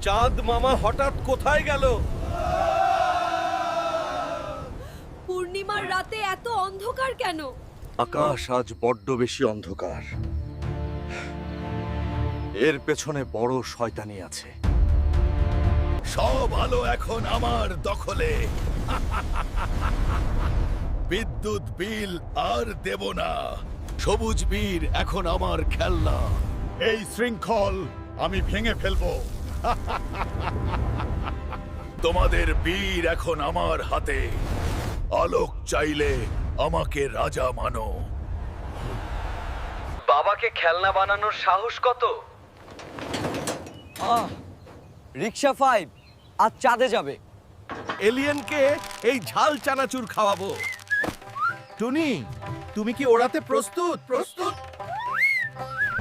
চাঁদ মামা হঠাৎ কোথায় গেল? পূর্ণিমার রাতে এত অন্ধকার কেন? আকাশ আজ বড্ড বেশি অন্ধকার। এর পেছনে বড় শয়তানি আছে। সব আলো এখন আমার দখলে। বিদ্যুৎ বিল আর দেব না। সবুজ বীর এখন আমার খেলনা। এই শৃঙ্খল আমি ভেঙে ফেলব। তোমাদের বীর এখন আমার হাতে। আলোক চাইলে আমাকে রাজা মানো। বাবাকে খেলনা বানানোর সাহস কত? রিক্সা ফাইভ আজ চাঁদে যাবে। এলিয়েনকে এই ঝাল চানাচুর খাওয়াবো। টুনি তুমি কি ওড়াতে প্রস্তুত? প্রস্তুত।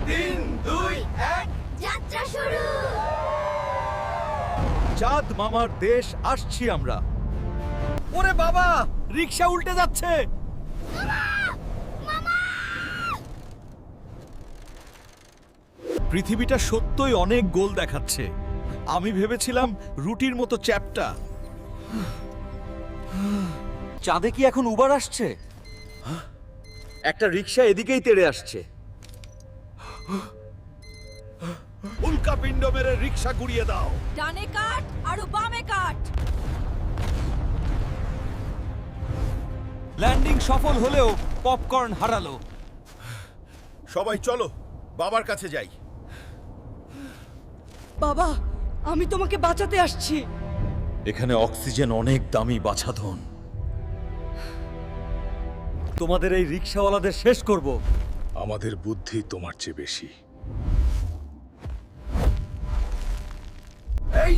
তিন দুই এক যাত্রা শুরু! চাঁদ মামার দেশ আসছি আমরা। ওরে বাবা রিক্সা উল্টে যাচ্ছে। পৃথিবীটা সত্যই অনেক গোল দেখাচ্ছে। আমি ভেবেছিলাম রুটির মতো চ্যাপটা। চাঁদে কি এখন উবার আসছে? একটা রিক্সা এদিকেই তেড়ে আসছে। উল্কা পিণ্ড মেরে রিক্সা গুড়িয়ে দাও। ডানে কাট আর বামে কাট। ল্যান্ডিং সফল হলেও পপকর্ন হারালো। সবাই চলো বাবার কাছে যাই। বাবা আমি তোমাকে বাঁচাতে আসছি। এখানে অক্সিজেন অনেক দামি বাছাধন। তোমাদের এই রিক্সাওয়ালাদের শেষ করব। আমাদের বুদ্ধি তোমার চেয়ে বেশি।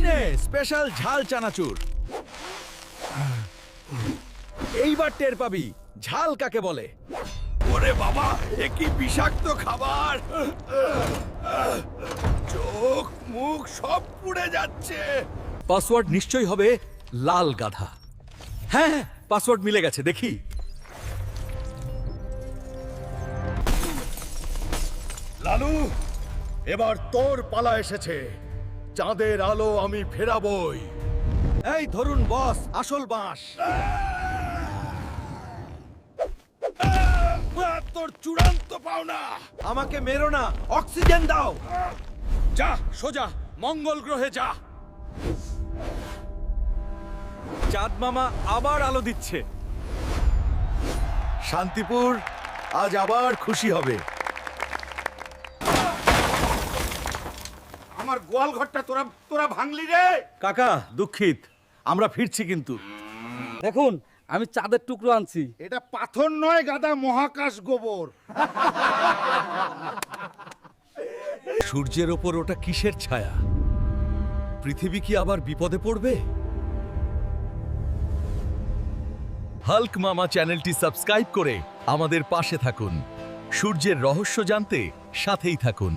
নে স্পেশাল ঝাল চানাচুর। এইবার টের পাবি ঝাল কাকে বলে। ওরে বাবা এ কি বিষাক্ত খাবার। চোখ মুখ সব পুড়ে যাচ্ছে। পাসওয়ার্ড নিশ্চয়ই হবে লাল গাধা। হ্যাঁ হ্যাঁ পাসওয়ার্ড মিলে গেছে দেখি। লালু এবার তোর পালা এসেছে। চাঁদের আলো আমি ফেরাবই। এই ধরুন, বস, আসল বাঁশ। তোর চূড়ান্ত পাওনা। আমাকে মেরো না, অক্সিজেন দাও। যা, সোজা, মঙ্গল গ্রহে যা। চাঁদ মামা আবার আলো দিচ্ছে। শান্তিপুর, আজ আবার খুশি হবে। আমার গোয়াল ঘরটা তোরা তোরা ভাঙলি রে। কাকা দুঃখিত। আমরা ফিরছি কিন্তু। দেখুন আমি চাঁদের টুকরো আনছি। এটা পাথর নয় গাদা মহাকাশ গোবর। সূর্যের ওপর ওটা কিসের ছায়া? পৃথিবী কি আবার বিপদে পড়বে? হাল্ক মামা চ্যানেলটি সাবস্ক্রাইব করে আমাদের পাশে থাকুন। সূর্যের রহস্য জানতে সাথেই থাকুন।